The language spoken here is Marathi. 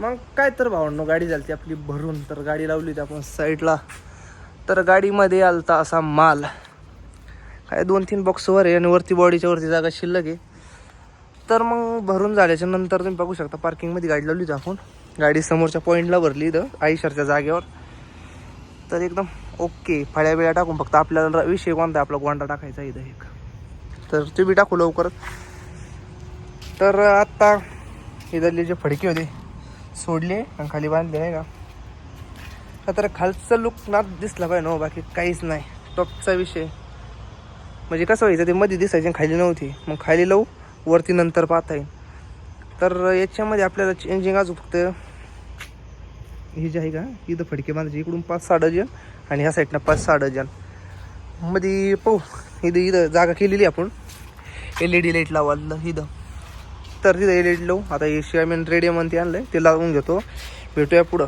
मग काय तर भावांनो गाडी झाली आपली भरून. तर गाडी लावली होती आपण साईडला तर गाडीमध्ये आलता असा माल. काय दोन तीन बॉक्सवर आहे आणि वरती बॉडीच्या वरती जागा शिल्लक आहे. तर मग भरून झाल्याच्यानंतर तुम्ही बघू शकता पार्किंगमध्ये गाडी लावली होती आपण. गाडी समोरच्या पॉईंटला भरली इथं आईशरच्या जागेवर. तर एकदम ओके फळ्या बिळ्या टाकून फक्त आपल्याला विषय कोणता आपला गोंडा टाकायचा इथं एक. तर ते बी टाकू लवकरच. तर आत्ता इथले जे फडके होते सोडले आणि खाली बांधले नाही का? तर खालचा लुक ना दिसला पाहिजे ना हो, बाकी काहीच नाही. टॉपचा विषय. म्हणजे कसं व्हायचं ते मध्ये दिसायचे आणि खाली नव्हती. मग खाली लावू वरती नंतर पाहता येईल. तर याच्यामध्ये आपल्याला चेंजिंग अजून फक्त हे जे आहे का इथं फडके बांधायचे इकडून पाच सहा डजन आणि ह्या साईडनं पाच सहा डजनमध्ये पाहू इथं इथं जागा केलेली आपण. एल ई डी लाइट लावायला इथं. तर तिथं एल ई लावू आता हे मेन रेडियम ते आणलं ते लावून घेतो. भेटूया पुढं.